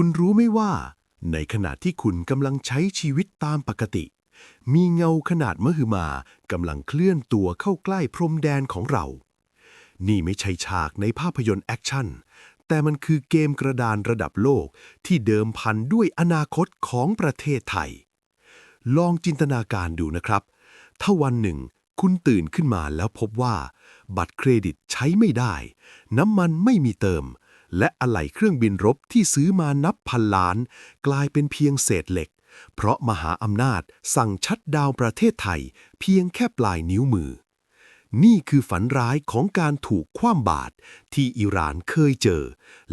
คุณรู้ไหมว่า ในขณะที่คุณกำลังใช้ชีวิตตามปกติ มีเงาขนาดมหึมากำลังเคลื่อนตัวเข้าใกล้พรมแดนของเรา นี่ไม่ใช่ฉากในภาพยนตร์แอคชั่น แต่มันคือเกมกระดานระดับโลกที่เดิมพันด้วยอนาคตของประเทศไทย ลองจินตนาการดูนะครับ ถ้าวันหนึ่งคุณตื่นขึ้นมาแล้วพบว่า บัตรเครดิตใช้ไม่ได้ น้ำมันไม่มีเติม และอะไหล่เครื่องบินรบที่ซื้อมานับพันล้าน กลายเป็นเพียงเศษเหล็ก เพราะมหาอำนาจสั่งชัดดาวประเทศไทย เพียงแค่ปลายนิ้วมือ นี่คือฝันร้ายของการถูกคว่ำบาตรที่อิหร่านเคยเจอ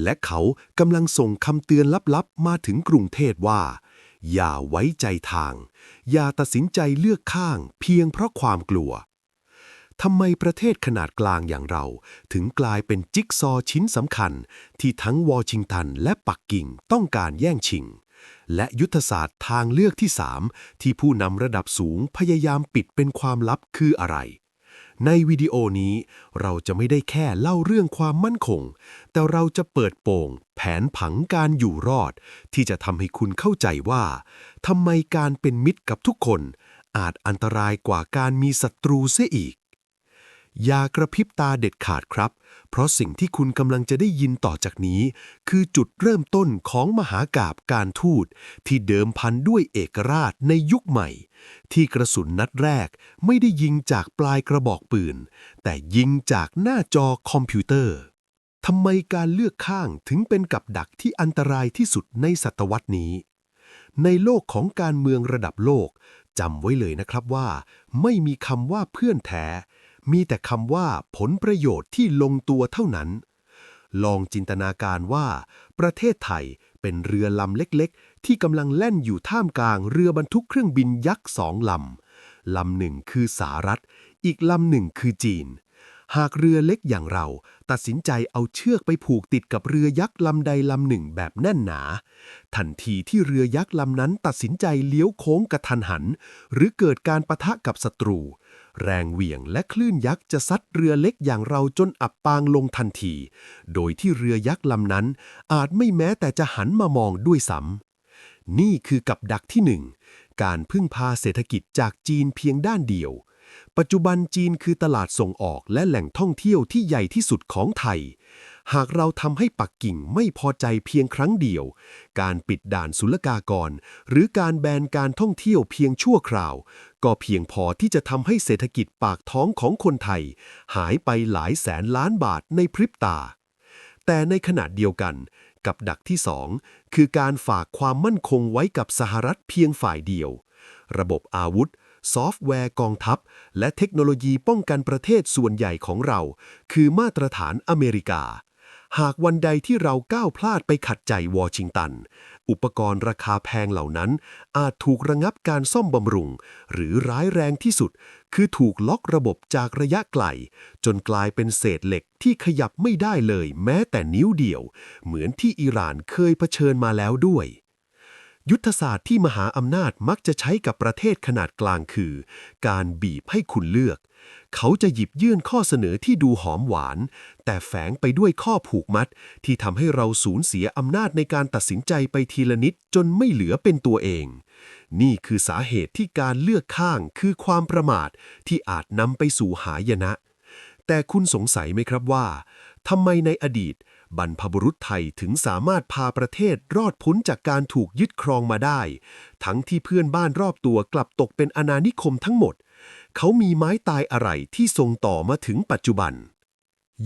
และเขากำลังส่งคำเตือนลับๆ มาถึงกรุงเทพว่า อย่าไว้ใจทาง อย่าตัดสินใจเลือกข้าง เพียงเพราะความกลัว ทำไมประเทศขนาดกลางอย่างเรา ถึงกลายเป็นจิ๊กซอว์ชิ้นสำคัญ ที่ทั้งวอชิงตันและปักกิ่งต้องการแย่งชิง และยุทธศาสตร์ทางเลือกที่ 3 ที่ผู้นำระดับสูงพยายามปิดเป็นความลับคืออะไร ในวิดีโอนี้เราจะไม่ได้แค่เล่าเรื่องความมั่นคง แต่เราจะเปิดโปงแผนผังการอยู่รอด ที่จะทำให้คุณเข้าใจว่าทำไมการเป็นมิตรกับทุกคนอาจอันตรายกว่าการมีศัตรูเสียอีก อย่ากระพริบตาเด็ดขาดครับ เพราะสิ่งที่คุณกำลังจะได้ยินต่อจากนี้ คือจุดเริ่มต้นของมหากาบการทูตที่เดิมพันด้วยเอกราชในยุคใหม่ ที่กระสุนนัดแรกไม่ได้ยิงจากปลายกระบอกปืน แต่ยิงจากหน้าจอคอมพิวเตอร์ทำไมการเลือกข้างถึงเป็นกับดักที่อันตรายที่สุดในศตวรรษนี้ ในโลกของการเมืองระดับโลกจำไว้เลยนะครับว่า ไม่มีคำว่าเพื่อนแท้ มีแต่คำว่าผลประโยชน์ที่ลงตัวเท่านั้น ลองจินตนาการว่า ประเทศไทยเป็นเรือลำเล็กๆ ที่กำลังแล่นอยู่ท่ามกลางเรือบรรทุกเครื่องบินยักษ์สองลำ ลำหนึ่งคือสหรัฐ อีกลำหนึ่งคือจีน หากเรือเล็กอย่างเรา ตัดสินใจเอาเชือกไปผูกติดกับเรือยักษ์ลำใดลำหนึ่งแบบแน่นหนา ทันทีที่เรือยักษ์ลำนั้นตัดสินใจเลี้ยวโค้งกระทันหัน หรือเกิดการประทะกับศัตรู แรงเหวี่ยงและคลื่นยักษ์จะซัดเรือเล็กอย่างเราจนอับปางลงทันที โดยที่เรือยักษ์ลำนั้น อาจไม่แม้แต่จะหันมามองด้วยซ้ำนี่คือกับดักที่หนึ่งการพึ่งพาเศรษฐกิจจากจีนเพียงด้านเดียว ปัจจุบันจีนคือตลาดส่งออกและแหล่งท่องเที่ยวที่ใหญ่ที่สุดของไทย หากเราทำให้ปักกิ่งไม่พอใจเพียงครั้งเดียว การปิดด่านศุลกากร หรือการแบนการท่องเที่ยวเพียงชั่วคราว ก็เพียงพอที่จะทำให้เศรษฐกิจปากท้องของคนไทย หายไปหลายแสนล้านบาทในพริบตา แต่ในขณะเดียวกันกับดักที่สองคือการฝากความมั่นคงไว้กับสหรัฐเพียงฝ่ายเดียว ระบบอาวุธ ซอฟต์แวร์กองทัพ และเทคโนโลยีป้องกันประเทศส่วนใหญ่ของเรา คือมาตรฐานอเมริกา หากวันใดที่เราก้าวพลาดไปขัดใจวอชิงตัน อุปกรณ์ราคาแพงเหล่านั้น อาจถูกระงับการซ่อมบำรุง หรือร้ายแรงที่สุด คือถูกล็อกระบบจากระยะไกล จนกลายเป็นเศษเหล็กที่ขยับไม่ได้เลย แม้แต่นิ้วเดียว เหมือนที่อิหร่านเคยเผชิญมาแล้วด้วย ยุทธศาสตร์ที่มหาอำนาจมักจะใช้กับประเทศขนาดกลางคือ การบีบให้คุณเลือก เขาจะหยิบยื่นข้อเสนอที่ดูหอมหวาน แต่แฝงไปด้วยข้อผูกมัด ที่ทำให้เราสูญเสียอำนาจในการตัดสินใจไปทีละนิดจนไม่เหลือเป็นตัวเอง นี่คือสาเหตุที่การเลือกข้างคือความประมาทที่อาจนำไปสู่หายนะ แต่คุณสงสัยไหมครับว่าทำไมในอดีต บรรพบุรุษไทยถึงสามารถพาประเทศรอดพ้นจากการถูกยึดครองมาได้ ทั้งที่เพื่อนบ้านรอบตัวกลับตกเป็นอาณานิคมทั้งหมด เขามีไม้ตายอะไรที่ทรงต่อมาถึงปัจจุบัน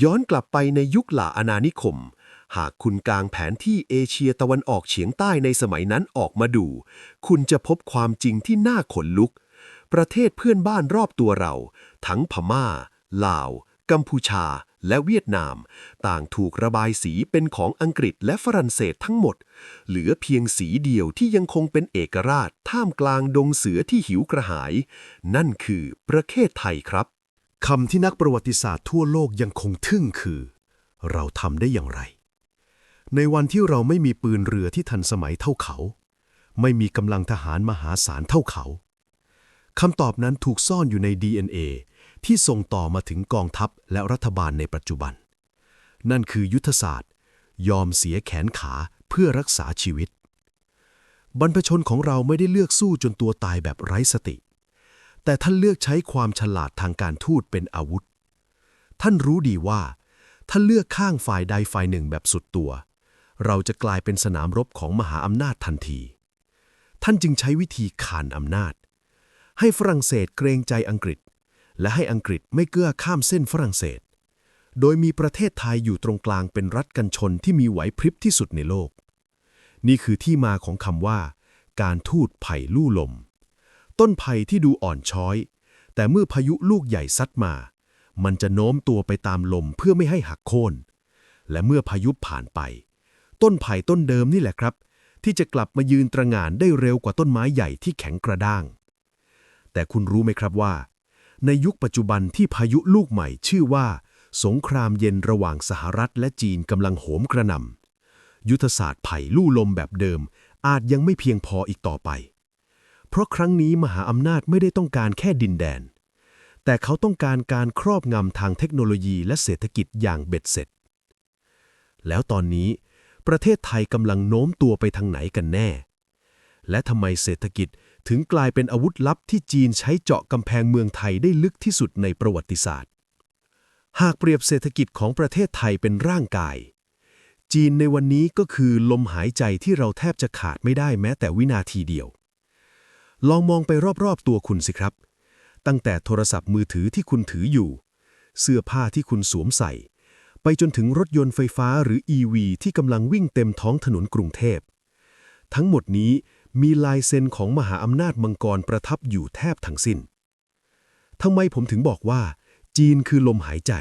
ย้อนกลับไปในยุคหล่าอาณานิคม หากคุณกางแผนที่เอเชียตะวันออกเฉียงใต้ในสมัยนั้นออกมาดู คุณจะพบความจริงที่น่าขนลุก ประเทศเพื่อนบ้านรอบตัวเรา ทั้งพม่า ลาว กัมพูชา และเวียดนาม ต่างถูกระบายสีเป็นของอังกฤษและฝรั่งเศสทั้งหมด เหลือเพียงสีเดียวที่ยังคงเป็นเอกราช ท่ามกลางดงเสือที่หิวกระหาย นั่นคือประเทศไทยครับคำที่นักประวัติศาสตร์ทั่วโลกยังคงทึ่งคือ เราทำได้อย่างไร ในวันที่เราไม่มีปืนเรือที่ทันสมัยเท่าเขา ไม่มีกำลังทหารมหาศาลเท่าเขาคำตอบนั้นถูกซ่อนอยู่ใน DNA ที่ส่งต่อมาถึงกองทัพและรัฐบาลในปัจจุบัน นั่นคือยุทธศาสตร์ ยอมเสียแขนขาเพื่อรักษาชีวิต บรรพชนของเราไม่ได้เลือกสู้จนตัวตายแบบไร้สติ แต่ท่านเลือกใช้ความฉลาดทางการทูตเป็นอาวุธ ท่านรู้ดีว่าถ้าเลือกข้างฝ่ายใดฝ่ายหนึ่งแบบสุดตัว เราจะกลายเป็นสนามรบของมหาอำนาจทันที ท่านจึงใช้วิธีขานอำนาจ ให้ฝรั่งเศสเกรงใจอังกฤษ และให้อังกฤษไม่เกื้อข้ามเส้นฝรั่งเศส โดยมีประเทศไทยอยู่ตรงกลางเป็นรัฐกันชนที่มีไหวพริบที่สุดในโลก นี่คือที่มาของคำว่า การทูตไผ่ลู่ลม ต้นไผ่ที่ดูอ่อนช้อย แต่เมื่อพายุลูกใหญ่ซัดมา มันจะโน้มตัวไปตามลมเพื่อไม่ให้หักโค่น และเมื่อพายุผ่านไป ต้นไผ่ต้นเดิมนี่แหละครับ ที่จะกลับมายืนตระหง่านได้เร็วกว่าต้นไม้ใหญ่ที่แข็งกระด้าง แต่คุณรู้ไหมครับว่า ในยุคปัจจุบันที่พายุลูกใหม่ชื่อว่า สงครามเย็นระหว่างสหรัฐและจีนกำลังโหมกระหน่ำยุทธศาสตร์ไผ่ลู่ลมแบบเดิม อาจยังไม่เพียงพออีกต่อไป เพราะครั้งนี้มหาอำนาจไม่ได้ต้องการแค่ดินแดน แต่เขาต้องการการครอบงำทางเทคโนโลยีและเศรษฐกิจอย่างเบ็ดเสร็จ แล้วตอนนี้ประเทศไทยกำลังโน้มตัวไปทางไหนกันแน่ และทำไมเศรษฐกิจ ถึงกลายเป็นอาวุธลับที่จีนใช้เจาะกำแพงเมืองไทยได้ลึกที่สุดในประวัติศาสตร์ หากเปรียบเศรษฐกิจของประเทศไทยเป็นร่างกาย จีนในวันนี้ก็คือลมหายใจที่เราแทบจะขาดไม่ได้แม้แต่วินาทีเดียว ลองมองไปรอบๆตัวคุณสิครับ ตั้งแต่โทรศัพท์มือถือที่คุณถืออยู่ เสื้อผ้าที่คุณสวมใส่ ไปจนถึงรถยนต์ไฟฟ้าหรือ EV ที่กำลังวิ่งเต็มท้องถนนกรุงเทพทั้งหมดนี้ มีลายเซ็นของมหาอำนาจมังกรประทับอยู่แทบทั้งสิ้นทำไมผมถึงบอกว่า จีนคือลมหายใจ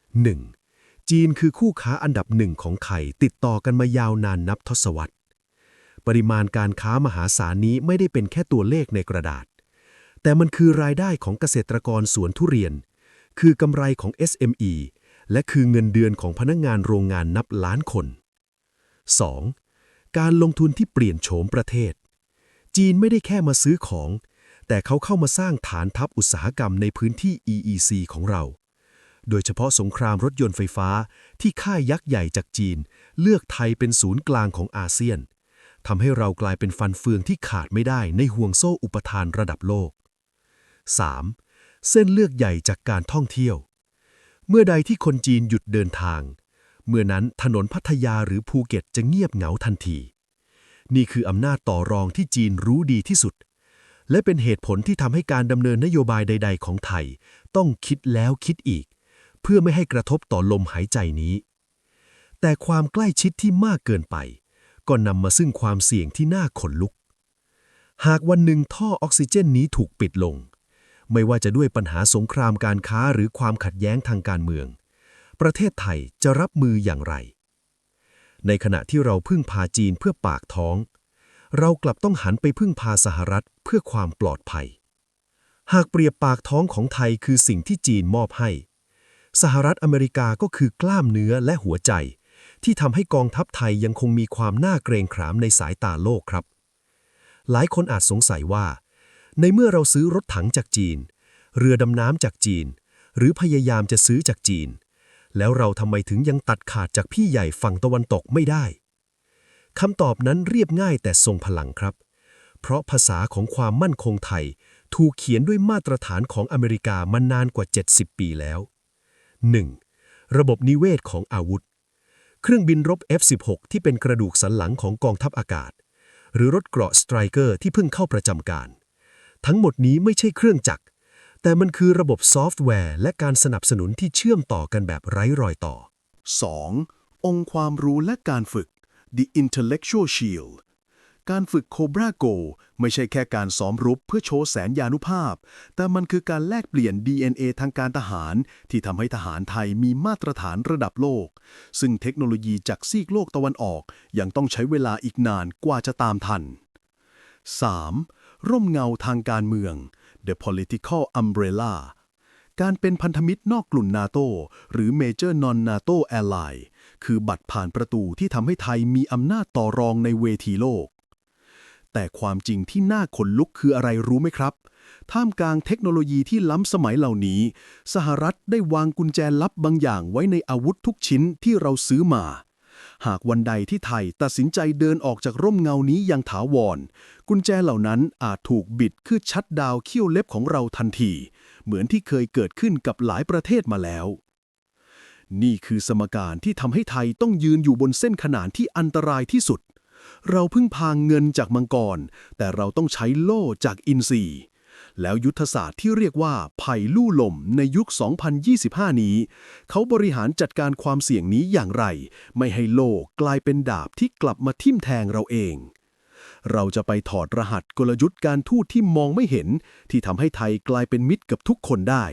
1. จีนคือคู่ค้าอันดับหนึ่งของไข่ติดต่อกันมายาวนานนับทศวรรษ ปริมาณการค้ามหาศาลนี้ไม่ได้เป็นแค่ตัวเลขในกระดาษ แต่มันคือรายได้ของเกษตรกรสวนทุเรียน คือกำไรของ SME และคือเงินเดือนของพนักงงานโรงงานนับล้านคน 2. การลงทุนที่เปลี่ยนโฉมประเทศ จีนไม่ได้แค่มาซื้อของ แต่เขาเข้ามาสร้างฐานทัพอุตสาหกรรมในพื้นที่ EEC ของเรา โดยเฉพาะสงครามรถยนต์ไฟฟ้าที่ค่ายยักษ์ใหญ่จากจีน เลือกไทยเป็นศูนย์กลางของอาเซียนทำให้เรากลายเป็นฟันเฟืองที่ขาดไม่ได้ในห่วงโซ่อุปทานระดับโลก 3. เส้นเลือกใหญ่จากการท่องเที่ยว เมื่อใดที่คนจีนหยุดเดินทาง เมื่อนั้นถนนพัทยาหรือภูเก็ตจะเงียบเหงาทันที นี่คืออำนาจต่อรองที่จีนรู้ดีที่สุด และเป็นเหตุผลที่ทำให้การดำเนินนโยบายใด ๆ ของไทย ต้องคิดแล้วคิดอีก เพื่อไม่ให้กระทบต่อลมหายใจนี้ แต่ความใกล้ชิดที่มากเกินไป ก็นำมาซึ่งความเสี่ยงที่น่าขนลุก หากวันหนึ่งท่อออกซิเจนนี้ถูกปิดลง ไม่ว่าจะด้วยปัญหาสงครามการค้าหรือความขัดแย้งทางการเมือง ประเทศไทยจะรับมืออย่างไร ในขณะที่เราพึ่งพาจีนเพื่อปากท้อง เรากลับต้องหันไปพึ่งพาสหรัฐเพื่อความปลอดภัย หากเปรียบปากท้องของไทยคือสิ่งที่จีนมอบให้ สหรัฐอเมริกาก็คือกล้ามเนื้อและหัวใจ ที่ทำให้กองทัพไทยยังคงมีความน่าเกรงขามในสายตาโลกครับ หลายคนอาจสงสัยว่า ในเมื่อเราซื้อรถถังจากจีน เรือดำน้ำจากจีน หรือพยายามจะซื้อจากจีน แล้วเราทำไมถึงยังตัดขาดจากพี่ใหญ่ฝั่งตะวันตกไม่ได้คำตอบนั้นเรียบง่ายแต่ทรงพลังครับ เพราะภาษาของความมั่นคงไทย ถูกเขียนด้วยมาตรฐานของอเมริกามานานกว่า 70 ปีแล้ว 1. ระบบนิเวศของอาวุธ เครื่องบินรบ F-16 ที่เป็นกระดูกสันหลังของกองทัพอากาศ หรือรถเกราะสไตรเกอร์ที่เพิ่งเข้าประจำการ ทั้งหมดนี้ไม่ใช่เครื่องจักร แต่มันคือระบบซอฟต์แวร์ และการสนับสนุนที่เชื่อมต่อกันแบบไร้รอยต่อ 2. องค์ความรู้และการฝึก The Intellectual Shield การฝึก Cobra Go ไม่ใช่แค่การซ้อมรบเพื่อโชว์แสนยานุภาพ แต่มันคือการแลกเปลี่ยน DNA ทางการทหาร ที่ทำให้ทหารไทยมีมาตรฐานระดับโลก ซึ่งเทคโนโลยีจากซีกโลกตะวันออก ยังต้องใช้เวลาอีกนานกว่าจะตามทัน 3. ร่มเงาทางการเมือง The Political Umbrella การเป็นพันธมิตรนอกกลุ่มนาโตหรือ Major Non-NATO Ally คือบัตรผ่านประตูที่ทำให้ไทยมีอำนาจต่อรองในเวทีโลก แต่ความจริงที่น่าขนลุกคืออะไรรู้ไหมครับ ท่ามกลางเทคโนโลยีที่ล้ำสมัยเหล่านี้ สหรัฐได้วางกุญแจลับบางอย่างไว้ในอาวุธทุกชิ้นที่เราซื้อมา หากวันใดที่ไทยตัดสินใจเดินออกจากร่มเงานี้อย่างถาวร กุญแจเหล่านั้นอาจถูกบิดคือชัดดาวเขี้ยวเล็บของเราทันที เหมือนที่เคยเกิดขึ้นกับหลายประเทศมาแล้ว นี่คือสมการที่ทำให้ไทยต้องยืนอยู่บนเส้นขนานที่อันตรายที่สุด เราพิ่งพางเงินจากมังกร แต่เราต้องใช้โล่จากอินทรีย์ แล้วยุทธศาสตร์ที่เรียกว่าไผ่ลู่ลมในยุค 2025 นี้ เขาบริหารจัดการความเสี่ยงนี้อย่างไร ไม่ให้โลกกลายเป็นดาบที่กลับมาทิ่มแทงเราเอง เราจะไปถอดรหัสกลยุทธ์การทูตที่มองไม่เห็น ที่ทำให้ไทยกลายเป็นมิตรกับทุกคนได้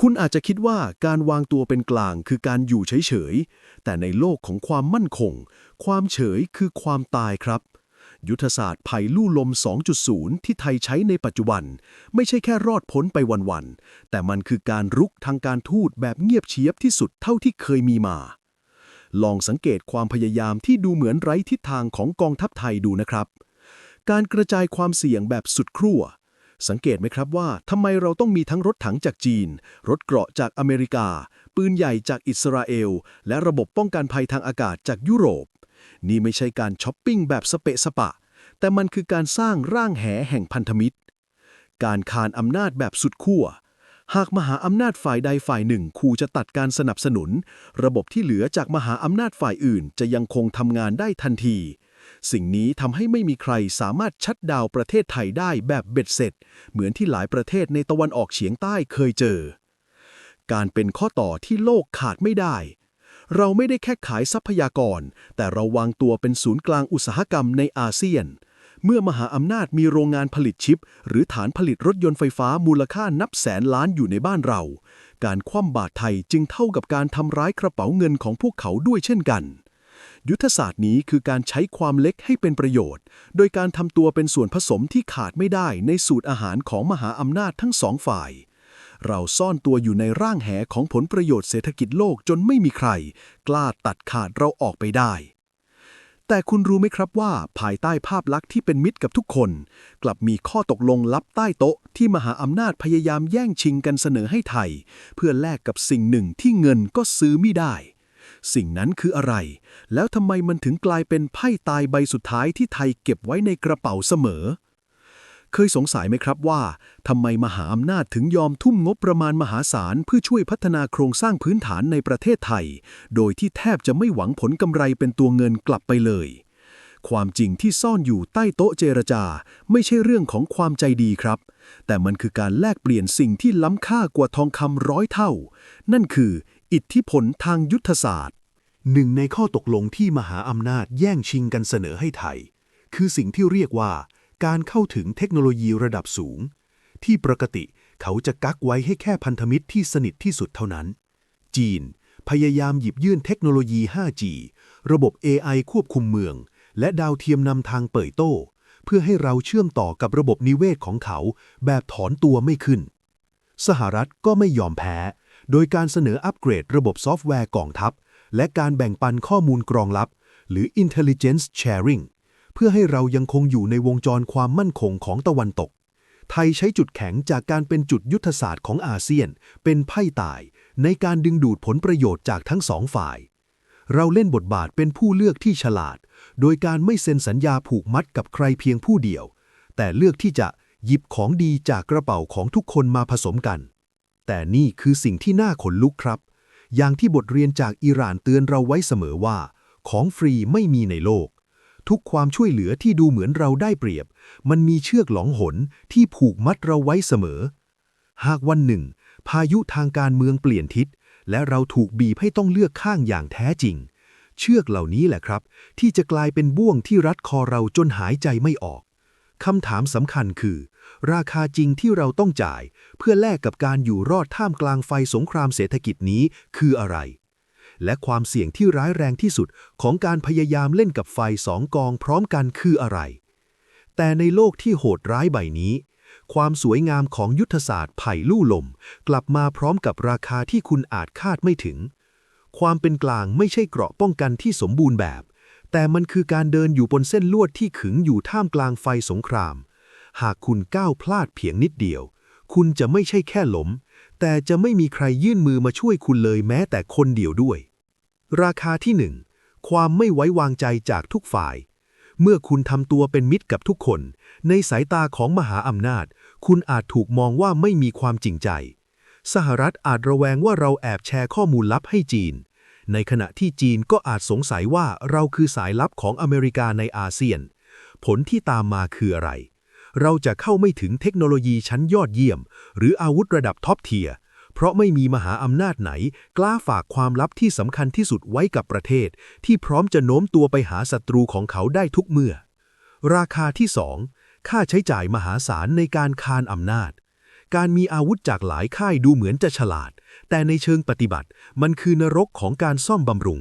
คุณอาจจะคิดว่าการวางตัวเป็นกลางคือการอยู่เฉยๆ แต่ในโลกของความมั่นคง ความเฉยคือความตายครับ ยุทธศาสตร์ไผ่ลู่ลม 2.0 ที่ไทยใช้ในปัจจุบัน ไม่ใช่แค่รอดพ้นไปวันๆ แต่มันคือการรุกทางการทูตแบบเงียบเชียบที่สุดเท่าที่เคยมีมา ลองสังเกตความพยายามที่ดูเหมือนไร้ทิศทางของกองทัพไทยดูนะครับ การกระจายความเสี่ยงแบบสุดครั่วสังเกตไหมครับว่าทำไมเราต้องมีทั้งรถถังจากจีน รถเกราะจากอเมริกา ปืนใหญ่จากอิสราเอล และระบบป้องกันภัยทางอากาศจากยุโรป นี่ไม่ใช่การช้อปปิ้งแบบสเปะสปะ แต่มันคือการสร้างร่างแหแห่งพันธมิตร การคานอำนาจแบบสุดขั้ว หากมหาอำนาจฝ่ายใดฝ่ายหนึ่งขู่จะตัดการสนับสนุน ระบบที่เหลือจากมหาอำนาจฝ่ายอื่นจะยังคงทำงานได้ทันที สิ่งนี้ทำให้ไม่มีใครสามารถชัดดาวประเทศไทยได้แบบเบ็ดเสร็จ เหมือนที่หลายประเทศในตะวันออกเฉียงใต้เคยเจอ การเป็นข้อต่อที่โลกขาดไม่ได้ เราไม่ได้แค่ขายทรัพยากร แต่เราวางตัวเป็นศูนย์กลางอุตสาหกรรมในอาเซียน เมื่อมหาอำนาจมีโรงงานผลิตชิป หรือฐานผลิตรถยนต์ไฟฟ้ามูลค่านับแสนล้านอยู่ในบ้านเรา การคว่ำบาตรไทยจึงเท่ากับการทำร้ายกระเป๋าเงินของพวกเขาด้วยเช่นกันยุทธศาสตร์นี้คือการใช้ความเล็กให้เป็นประโยชน์ โดยการทำตัวเป็นส่วนผสมที่ขาดไม่ได้ในสูตรอาหารของมหาอำนาจทั้งสองฝ่าย เราซ่อนตัวอยู่ในร่างแหของผลประโยชน์เศรษฐกิจโลกจนไม่มีใคร กล้าตัดขาดเราออกไปได้ แต่คุณรู้ไหมครับว่า ภายใต้ภาพลักษณ์ที่เป็นมิตรกับทุกคน กลับมีข้อตกลงลับใต้โต๊ะ ที่มหาอำนาจพยายามแย่งชิงกันเสนอให้ไทย เพื่อแลกกับสิ่งหนึ่งที่เงินก็ซื้อไม่ได้สิ่งนั้นคืออะไร แล้วทำไมมันถึงกลายเป็นไพ่ตายใบสุดท้ายที่ไทยเก็บไว้ในกระเป๋าเสมอ เคยสงสัยไหมครับว่าทำไมมหาอำนาจถึงยอมทุ่มงบประมาณมหาศาลเพื่อช่วยพัฒนาโครงสร้างพื้นฐานในประเทศไทย โดยที่แทบจะไม่หวังผลกำไรเป็นตัวเงินกลับไปเลย ความจริงที่ซ่อนอยู่ใต้โต๊ะเจรจา ไม่ใช่เรื่องของความใจดีครับ แต่มันคือการแลกเปลี่ยนสิ่งที่ล้ำค่ากว่าทองคำร้อยเท่า นั่นคือ อิทธิพลทางยุทธศาสตร์ หนึ่งในข้อตกลงที่มหาอำนาจแย่งชิงกันเสนอให้ไทย คือสิ่งที่เรียกว่า การเข้าถึงเทคโนโลยีระดับสูง ที่ปกติเขาจะกักไว้ให้แค่พันธมิตรที่สนิทที่สุดเท่านั้น จีน พยายามหยิบยื่นเทคโนโลยี 5G ระบบ AI ควบคุมเมือง และดาวเทียมนำทางเปิดโต้ เพื่อให้เราเชื่อมต่อกับระบบนิเวศของเขาแบบถอนตัวไม่ขึ้น สหรัฐก็ไม่ยอมแพ้ โดยการเสนออัปเกรดระบบซอฟต์แวร์กองทัพ และการแบ่งปันข้อมูลกรองลับ หรือ intelligence sharing เพื่อให้เรายังคงอยู่ในวงจรความมั่นคงของตะวันตก ไทยใช้จุดแข็งจากการเป็นจุดยุทธศาสตร์ของอาเซียน เป็นไพ่ตาย ในการดึงดูดผลประโยชน์จากทั้งสองฝ่าย เราเล่นบทบาทเป็นผู้เลือกที่ฉลาด โดยการไม่เซ็นสัญญาผูกมัดกับใครเพียงผู้เดียว แต่เลือกที่จะหยิบของดีจากกระเป๋าของทุกคนมาผสมกัน แต่นี่คือสิ่งที่น่าขนลุกครับ อย่างที่บทเรียนจากอิหร่านเตือนเราไว้เสมอว่า ของฟรีไม่มีในโลก ทุกความช่วยเหลือที่ดูเหมือนเราได้เปรียบ มันมีเชือกหลองหนที่ผูกมัดเราไว้เสมอ หากวันหนึ่ง พายุทางการเมืองเปลี่ยนทิศ และเราถูกบีบให้ต้องเลือกข้างอย่างแท้จริง เชือกเหล่านี้แหละครับ ที่จะกลายเป็นบ่วงที่รัดคอเราจนหายใจไม่ออกคำถามสำคัญคือ ราคาจริงที่เราต้องจ่าย เพื่อแลกกับการอยู่รอดท่ามกลางไฟสงครามเศรษฐกิจนี้คืออะไร และความเสี่ยงที่ร้ายแรงที่สุดของการพยายามเล่นกับไฟสองกองพร้อมกันคืออะไร แต่ในโลกที่โหดร้ายใบนี้ ความสวยงามของยุทธศาสตร์ไผ่ลู่ลม กลับมาพร้อมกับราคาที่คุณอาจคาดไม่ถึง ความเป็นกลางไม่ใช่เกราะป้องกันที่สมบูรณ์แบบ แต่มันคือการเดินอยู่บนเส้นลวดที่ขึงอยู่ท่ามกลางไฟสงคราม หากคุณก้าวพลาดเพียงนิดเดียว คุณจะไม่ใช่แค่ล้มแต่จะไม่มีใครยื่นมือมาช่วยคุณเลยแม้แต่คนเดียวด้วย ราคาที่หนึ่งความไม่ไว้วางใจจากทุกฝ่าย เมื่อคุณทำตัวเป็นมิตรกับทุกคน ในสายตาของมหาอำนาจ คุณอาจถูกมองว่าไม่มีความจริงใจ สหรัฐอาจระแวงว่าเราแอบแชร์ข้อมูลลับให้จีน ในขณะที่จีนก็อาจสงสัยว่าเราคือสายลับของอเมริกาในอาเซียน ผลที่ตามมาคืออะไร เราจะเข้าไม่ถึงเทคโนโลยีชั้นยอดเยี่ยม หรืออาวุธระดับท็อปเทียร์ เพราะไม่มีมหาอำนาจไหน กล้าฝากความลับที่สำคัญที่สุดไว้กับประเทศ ที่พร้อมจะโน้มตัวไปหาศัตรูของเขาได้ทุกเมื่อ ราคาที่2ค่าใช้จ่ายมหาศาลในการคานอำนาจ การมีอาวุธจากหลายค่ายดูเหมือนจะฉลาด แต่ในเชิงปฏิบัติ มันคือนรกของการซ่อมบำรุง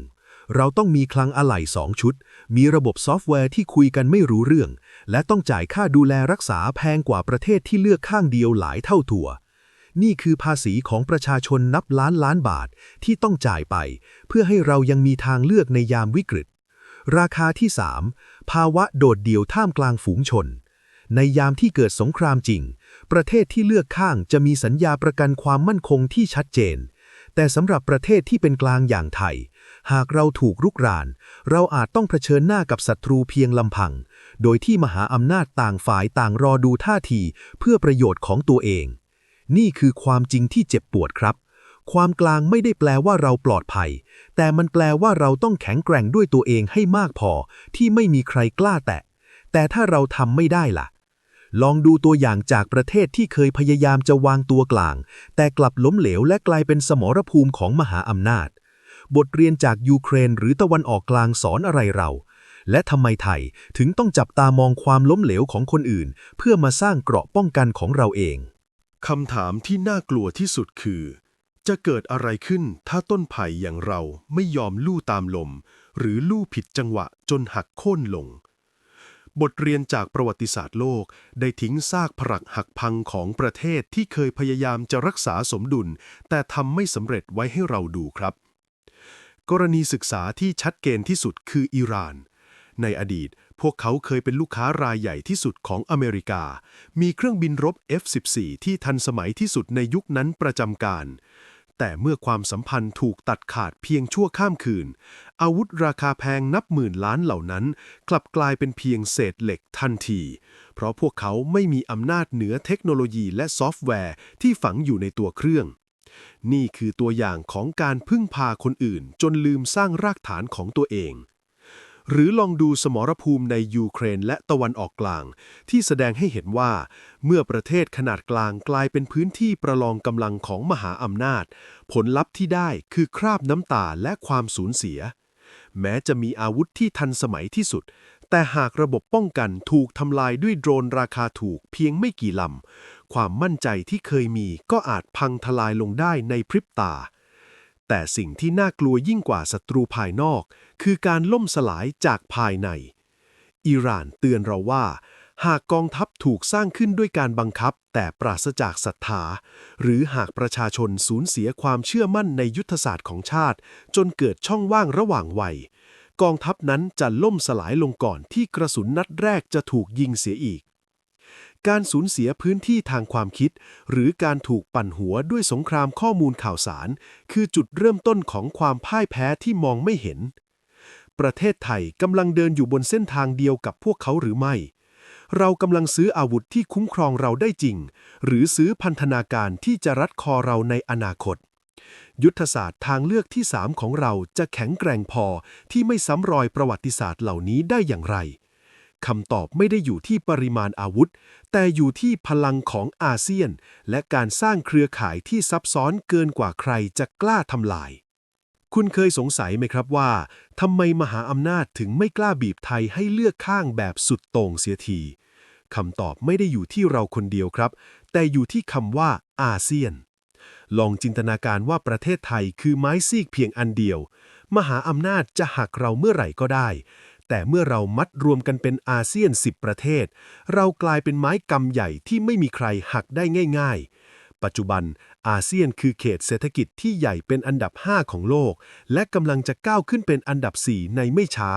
เราต้องมีคลังอะไหล่สองชุด มีระบบซอฟต์แวร์ที่คุยกันไม่รู้เรื่อง และต้องจ่ายค่าดูแลรักษาแพงกว่าประเทศที่เลือกข้างเดียวหลายเท่าตัว นี่คือภาษีของประชาชนนับล้านล้านบาทที่ต้องจ่ายไป เพื่อให้เรายังมีทางเลือกในยามวิกฤต ราคาที่ 3 ภาวะโดดเดี่ยวท่ามกลางฝูงชน ในยามที่เกิดสงครามจริง ประเทศที่เลือกข้างจะมีสัญญาประกันความมั่นคงที่ชัดเจน แต่สำหรับประเทศที่เป็นกลางอย่างไทย หากเราถูกรุกราน เราอาจต้องเผชิญหน้ากับศัตรูเพียงลำพัง โดยที่มหาอำนาจต่างฝ่ายต่างรอดูท่าทีเพื่อประโยชน์ของตัวเอง นี่คือความจริงที่เจ็บปวดครับ ความกลางไม่ได้แปลว่าเราปลอดภัย แต่มันแปลว่าเราต้องแข็งแกร่งด้วยตัวเองให้มากพอ ที่ไม่มีใครกล้าแตะ แต่ถ้าเราทำไม่ได้ล่ะ ลองดูตัวอย่างจากประเทศที่เคยพยายามจะวางตัวกลาง แต่กลับล้มเหลวและกลายเป็นสมรภูมิของมหาอำนาจ บทเรียนจากยูเครนหรือตะวันออกกลางสอนอะไรเราและทำไมไทยถึงต้องจับตามองความล้มเหลวของคนอื่น เพื่อมาสร้างเกราะป้องกันของเราเอง คำถามที่น่ากลัวที่สุดคือ จะเกิดอะไรขึ้นถ้าต้นไผ่อย่างเราไม่ยอมลู่ตามลม หรือลู่ผิดจังหวะจนหักโค่นลง บทเรียนจากประวัติศาสตร์โลกได้ทิ้งซากผลักหักพังของประเทศที่เคยพยายามจะรักษาสมดุล แต่ทำไม่สำเร็จไว้ให้เราดูครับ กรณีศึกษาที่ชัดเจนที่สุดคืออิหร่าน ในอดีต พวกเขาเคยเป็นลูกค้ารายใหญ่ที่สุดของอเมริกา มีเครื่องบินรบ F-14 ที่ทันสมัยที่สุดในยุคนั้นประจำการ แต่เมื่อความสัมพันธ์ถูกตัดขาดเพียงชั่วข้ามคืน อาวุธราคาแพงนับหมื่นล้านเหล่านั้น กลับกลายเป็นเพียงเศษเหล็กทันที เพราะพวกเขาไม่มีอำนาจเหนือเทคโนโลยีและซอฟต์แวร์ที่ฝังอยู่ในตัวเครื่องนี่คือตัวอย่างของการพึ่งพาคนอื่นจนลืมสร้างรากฐานของตัวเอง หรือลองดูสมรภูมิในยูเครนและตะวันออกกลาง ที่แสดงให้เห็นว่า เมื่อประเทศขนาดกลางกลายเป็นพื้นที่ประลองกำลังของมหาอำนาจ ผลลัพธ์ที่ได้คือคราบน้ำตาและความสูญเสีย แม้จะมีอาวุธที่ทันสมัยที่สุด แต่หากระบบป้องกันถูกทำลายด้วยโดรนราคาถูกเพียงไม่กี่ลำความมั่นใจที่เคยมีก็อาจพังทลายลงได้ในพริบตา แต่สิ่งที่น่ากลัวยิ่งกว่าศัตรูภายนอก คือการล่มสลายจากภายใน อิหร่านเตือนเราว่า หากกองทัพถูกสร้างขึ้นด้วยการบังคับ แต่ปราศจากศรัทธา หรือหากประชาชนสูญเสียความเชื่อมั่นในยุทธศาสตร์ของชาติ จนเกิดช่องว่างระหว่างวัย กองทัพนั้นจะล่มสลายลงก่อนที่กระสุนนัดแรกจะถูกยิงเสียอีก การสูญเสียพื้นที่ทางความคิด หรือการถูกปั่นหัวด้วยสงครามข้อมูลข่าวสาร คือจุดเริ่มต้นของความพ่ายแพ้ที่มองไม่เห็น ประเทศไทยกำลังเดินอยู่บนเส้นทางเดียวกับพวกเขาหรือไม่ เรากำลังซื้ออาวุธที่คุ้มครองเราได้จริง หรือซื้อพันธนาการที่จะรัดคอเราในอนาคตยุทธศาสตร์ทางเลือกที่ 3 ของเราจะแข็งแกร่งพอที่ไม่ซ้ำรอยประวัติศาสตร์เหล่านี้ได้อย่างไร คำตอบไม่ได้อยู่ที่ปริมาณอาวุธ แต่อยู่ที่พลังของอาเซียน และการสร้างเครือข่ายที่ซับซ้อนเกินกว่าใครจะกล้าทำลาย คุณเคยสงสัยไหมครับว่าทำไมมหาอำนาจถึงไม่กล้าบีบไทยให้เลือกข้างแบบสุดโต่งเสียทีคำตอบไม่ได้อยู่ที่เราคนเดียวครับ แต่อยู่ที่คำว่าอาเซียน ลองจินตนาการว่าประเทศไทยคือไม้ซีกเพียงอันเดียว มหาอำนาจจะหักเราเมื่อไหร่ก็ได้ แต่เมื่อเรามัดรวมกันเป็นอาเซียน 10 ประเทศ เรากลายเป็นไม้กำใหญ่ที่ไม่มีใครหักได้ง่าย ๆ ปัจจุบันอาเซียนคือเขตเศรษฐกิจที่ใหญ่เป็นอันดับ 5 ของโลก และกำลังจะก้าวขึ้นเป็นอันดับ 4 ในไม่ช้า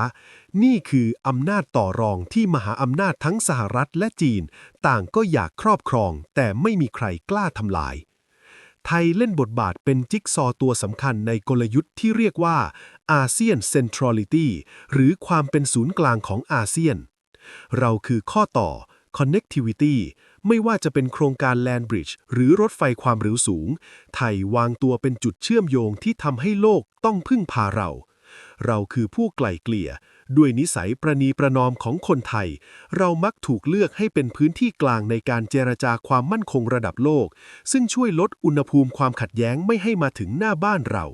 นี่คืออำนาจต่อรองที่มหาอำนาจทั้งสหรัฐและจีน ต่างก็อยากครอบครอง แต่ไม่มีใครกล้าทำลาย ไทยเล่นบทบาทเป็นจิ๊กซอตัวสำคัญในกลยุทธ์ที่เรียกว่าอาเซียน Centrality หรือความเป็นศูนย์กลางของอาเซียน เราคือข้อต่อ connectivity ไม่ว่าจะเป็นโครงการ Land Bridge หรือรถไฟความเร็วสูง ไทยวางตัวเป็นจุดเชื่อมโยงที่ทำให้โลกต้องพึ่งพาเรา เราคือผู้ไกล่เกลี่ย ด้วยนิสัยประนีประนอมของคนไทย เรามักถูกเลือกให้เป็นพื้นที่กลางในการเจรจาความมั่นคงระดับโลก ซึ่งช่วยลดอุณหภูมิความขัดแย้งไม่ให้มาถึงหน้าบ้านเรา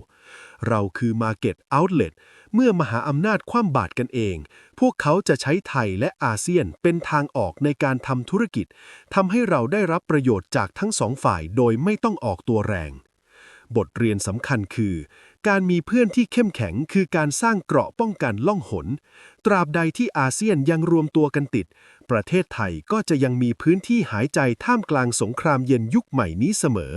เราคือ Market Outlet เมื่อมหาอำนาจคว่ำบาตรกันเอง พวกเขาจะใช้ไทยและอาเซียนเป็นทางออกในการทำธุรกิจทำให้เราได้รับประโยชน์จากทั้งสองฝ่ายโดยไม่ต้องออกตัวแรง บทเรียนสำคัญคือ การมีเพื่อนที่เข้มแข็งคือการสร้างเกราะป้องกันล่องหน ตราบใดที่อาเซียนยังรวมตัวกันติด ประเทศไทยก็จะยังมีพื้นที่หายใจท่ามกลางสงครามเย็นยุคใหม่นี้เสมอ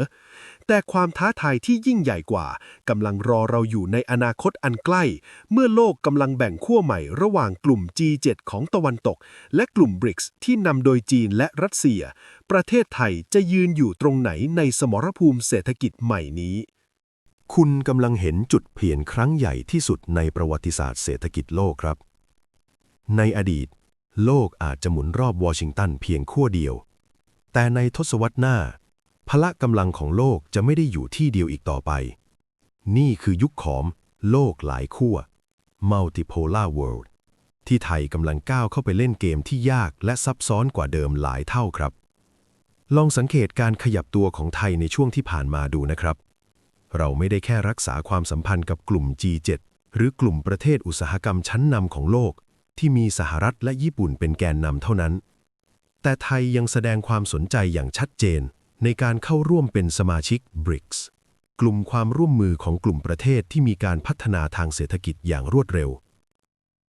แต่ความท้าทายที่ยิ่งใหญ่กว่ากำลังรอเราอยู่ในอนาคตอันใกล้ เมื่อโลกกำลังแบ่งขั้วใหม่ระหว่างกลุ่ม G7 ของตะวันตก และกลุ่ม BRICS ที่นำโดยจีนและรัสเซีย ประเทศไทยจะยืนอยู่ตรงไหนในสมรภูมิเศรษฐกิจใหม่นี้ คุณกำลังเห็นจุดเปลี่ยนครั้งใหญ่ที่สุดในประวัติศาสตร์เศรษฐกิจโลกครับ ในอดีต โลกอาจจะหมุนรอบวอชิงตันเพียงขั้วเดียว แต่ในทศวรรษหน้า พละกำลังของโลกจะไม่ได้อยู่ที่เดียวอีกต่อไป นี่คือยุคของโลกหลายขั้ว multipolar world ที่ไทยกำลังก้าวเข้าไปเล่นเกมที่ยากและซับซ้อนกว่าเดิมหลายเท่าครับ ลองสังเกตการขยับตัวของไทยในช่วงที่ผ่านมาดูนะครับ เราไม่ได้แค่รักษาความสัมพันธ์กับกลุ่ม G7 หรือกลุ่มประเทศอุตสาหกรรมชั้นนำของโลก ที่มีสหรัฐและญี่ปุ่นเป็นแกนนำเท่านั้น แต่ไทยยังแสดงความสนใจอย่างชัดเจน ในการเข้าร่วมเป็นสมาชิก BRICS กลุ่มความร่วมมือของกลุ่มประเทศที่มีการพัฒนาทางเศรษฐกิจอย่างรวดเร็ว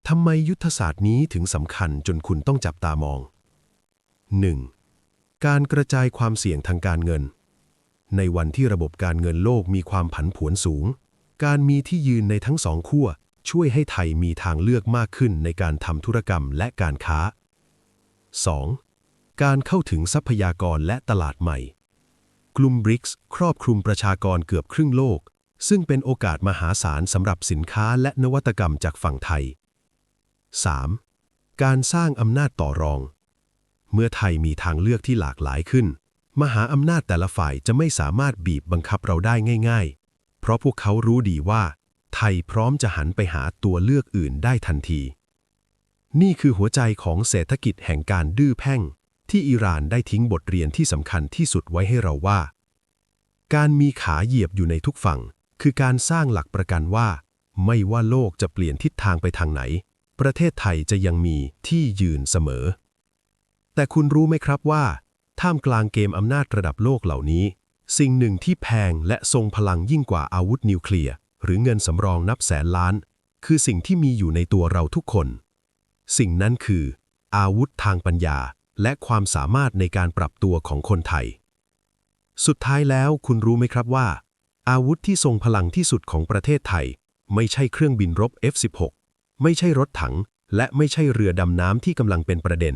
ทำไมยุทธศาสตร์นี้ถึงสำคัญจนคุณต้องจับตามอง 1. การกระจายความเสี่ยงทางการเงิน ในวันที่ระบบการเงินโลกมีความผันผวนสูง การมีที่ยืนในทั้งสองขั้วช่วยให้ไทยมีทางเลือกมากขึ้นในการทำธุรกรรมและการค้า 2. การเข้าถึงทรัพยากรและตลาดใหม่ กลุ่ม BRICS ครอบคลุมประชากรเกือบครึ่งโลก ซึ่งเป็นโอกาสมหาศาลสำหรับสินค้าและนวัตกรรมจากฝั่งไทย 3. การสร้างอำนาจต่อรอง เมื่อไทยมีทางเลือกที่หลากหลายขึ้น มหาอำนาจแต่ละฝ่ายจะไม่สามารถบีบบังคับเราได้ง่าย ๆ เพราะพวกเขารู้ดีว่า ไทยพร้อมจะหันไปหาตัวเลือกอื่นได้ทันที นี่คือหัวใจของเศรษฐกิจแห่งการดื้อแพ่ง ที่อิหร่านได้ทิ้งบทเรียนที่สำคัญที่สุดไว้ให้เราว่า การมีขาเหยียบอยู่ในทุกฝั่ง คือการสร้างหลักประกันว่า ไม่ว่าโลกจะเปลี่ยนทิศทางไปทางไหน ประเทศไทยจะยังมีที่ยืนเสมอ แต่คุณรู้ไหมครับว่า ท่ามกลางเกมอำนาจระดับโลกเหล่านี้ สิ่งหนึ่งที่แพงและทรงพลังยิ่งกว่าอาวุธนิวเคลียร์ หรือเงินสำรองนับแสนล้าน คือสิ่งที่มีอยู่ในตัวเราทุกคน สิ่งนั้นคือ อาวุธทางปัญญา และความสามารถในการปรับตัวของคนไทย สุดท้ายแล้วคุณรู้ไหมครับว่า อาวุธที่ทรงพลังที่สุดของประเทศไทย ไม่ใช่เครื่องบินรบ F-16 ไม่ใช่รถถัง และไม่ใช่เรือดำน้ำที่กำลังเป็นประเด็น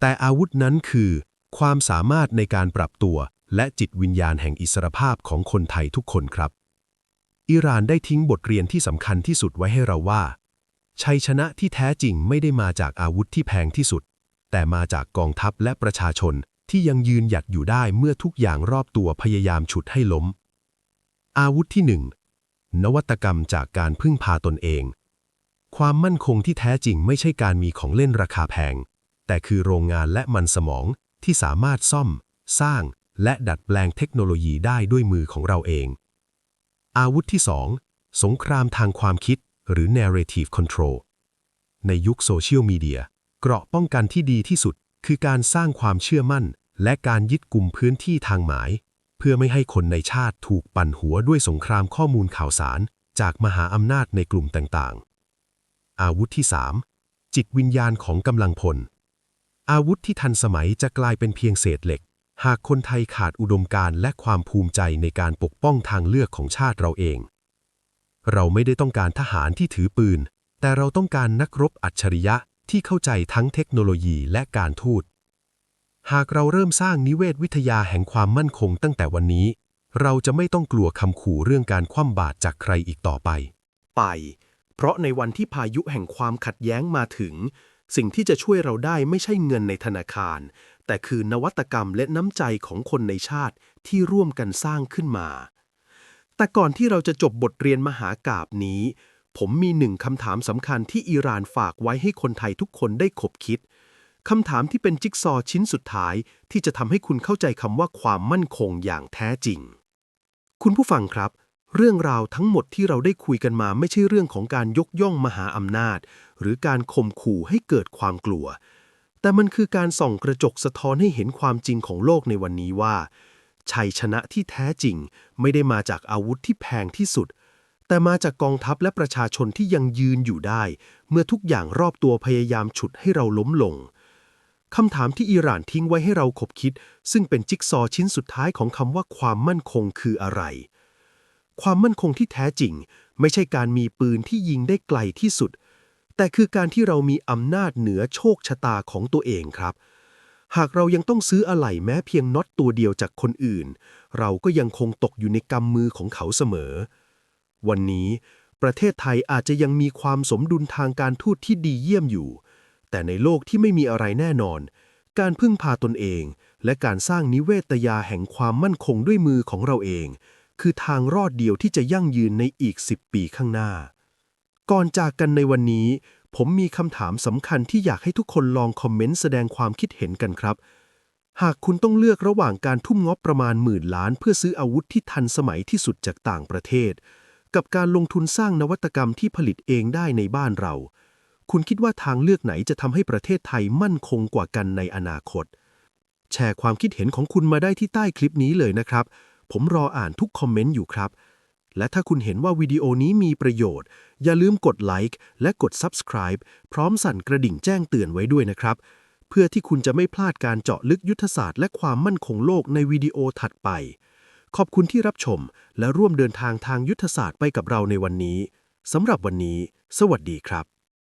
แต่อาวุธนั้นคือ ความสามารถในการปรับตัว และจิตวิญญาณแห่งอิสรภาพของคนไทยทุกคนครับ อิหร่านได้ทิ้งบทเรียนที่สำคัญที่สุดไว้ให้เราว่า ชัยชนะที่แท้จริงไม่ได้มาจากอาวุธที่แพงที่สุด แต่มาจากกองทัพและประชาชนที่ยังยืนหยัดอยู่ได้เมื่อทุกอย่างรอบตัวพยายามฉุดให้ล้ม อาวุธที่หนึ่งนวัตกรรมจากการพึ่งพาตนเอง ความมั่นคงที่แท้จริงไม่ใช่การมีของเล่นราคาแพง แต่คือโรงงานและมันสมอง ที่สามารถซ่อม สร้าง และดัดแปลงเทคโนโลยีได้ด้วยมือของเราเอง อาวุธที่สองสงครามทางความคิดหรือ narrative control ในยุคโซเชียลมีเดียเกราะป้องกันที่ดีที่สุด คือการสร้างความเชื่อมั่น และการยึดกลุ่มพื้นที่ทางหมาย เพื่อไม่ให้คนในชาติถูกปั่นหัวด้วยสงครามข้อมูลข่าวสาร จากมหาอำนาจในกลุ่มต่างๆ อาวุธที่ 3 จิตวิญญาณของกำลังพล อาวุธที่ทันสมัยจะกลายเป็นเพียงเศษเหล็ก หากคนไทยขาดอุดมการณ์และความภูมิใจในการปกป้องทางเลือกของชาติเราเอง เราไม่ได้ต้องการทหารที่ถือปืน แต่เราต้องการนักรบอัจฉริยะที่เข้าใจทั้งเทคโนโลยีและการทูต หากเราเริ่มสร้างนิเวศวิทยาแห่งความมั่นคงตั้งแต่วันนี้ เราจะไม่ต้องกลัวคำขู่เรื่องการคว่ำบาตรจากใครอีกต่อไป ไป เพราะในวันที่พายุแห่งความขัดแย้งมาถึง สิ่งที่จะช่วยเราได้ไม่ใช่เงินในธนาคาร แต่คือนวัตกรรมและน้ำใจของคนในชาติที่ร่วมกันสร้างขึ้นมา แต่ก่อนที่เราจะจบบทเรียนมหากาบนี้ ผมมีหนึ่งคำถามสำคัญที่อิหร่านฝากไว้ให้คนไทยทุกคนได้ขบคิดคำถามที่เป็นจิ๊กซอว์ชิ้นสุดท้ายที่จะทำให้คุณเข้าใจคำว่าความมั่นคงอย่างแท้จริง คุณผู้ฟังครับ เรื่องราวทั้งหมดที่เราได้คุยกันมาไม่ใช่เรื่องของการยกย่องมหาอำนาจ หรือการข่มขู่ให้เกิดความกลัว แต่มันคือการส่องกระจกสะท้อนให้เห็นความจริงของโลกในวันนี้ว่า ชัยชนะที่แท้จริงไม่ได้มาจากอาวุธที่แพงที่สุด แต่มาจากกองทัพและประชาชนที่ยังยืนอยู่ได้ เมื่อทุกอย่างรอบตัวพยายามฉุดให้เราล้มลงคำถามที่อิหร่านทิ้งไว้ให้เราขบคิด ซึ่งเป็นจิ๊กซอว์ชิ้นสุดท้ายของคำว่าความมั่นคงคืออะไร ความมั่นคงที่แท้จริง ไม่ใช่การมีปืนที่ยิงได้ไกลที่สุด แต่คือการที่เรามีอำนาจเหนือโชคชะตาของตัวเองครับ หากเรายังต้องซื้ออะไหล่แม้เพียงน็อตตัวเดียวจากคนอื่น เราก็ยังคงตกอยู่ในกำมือของเขาเสมอ วันนี้ประเทศไทยอาจจะยังมีความสมดุลทางการทูตที่ดีเยี่ยมอยู่ แต่ในโลกที่ไม่มีอะไรแน่นอน การพึ่งพาตนเอง และการสร้างนิเวศยาแห่งความมั่นคงด้วยมือของเราเอง คือทางรอดเดียวที่จะยั่งยืนในอีก 10 ปีข้างหน้า ก่อนจากกันในวันนี้ ผมมีคำถามสำคัญที่อยากให้ทุกคนลองคอมเมนต์แสดงความคิดเห็นกันครับ หากคุณต้องเลือกระหว่างการทุ่มงบประมาณหมื่นล้าน เพื่อซื้ออาวุธที่ทันสมัยที่สุดจากต่างประเทศ กับการลงทุนสร้างนวัตกรรมที่ผลิตเองได้ในบ้านเรา คุณคิดว่าทางเลือกไหนจะทำให้ประเทศไทยมั่นคงกว่ากันในอนาคต แชร์ความคิดเห็นของคุณมาได้ที่ใต้คลิปนี้เลยนะครับ ผมรออ่านทุกคอมเมนต์อยู่ครับ และถ้าคุณเห็นว่าวิดีโอนี้มีประโยชน์ อย่าลืมกดไลค์และกด Subscribe พร้อมสั่นกระดิ่งแจ้งเตือนไว้ด้วยนะครับ เพื่อที่คุณจะไม่พลาดการเจาะลึกยุทธศาสตร์และความมั่นคงโลกในวิดีโอถัดไป ขอบคุณที่รับชม และร่วมเดินทางทางยุทธศาสตร์ไปกับเราในวันนี้สำหรับวันนี้ สวัสดีครับ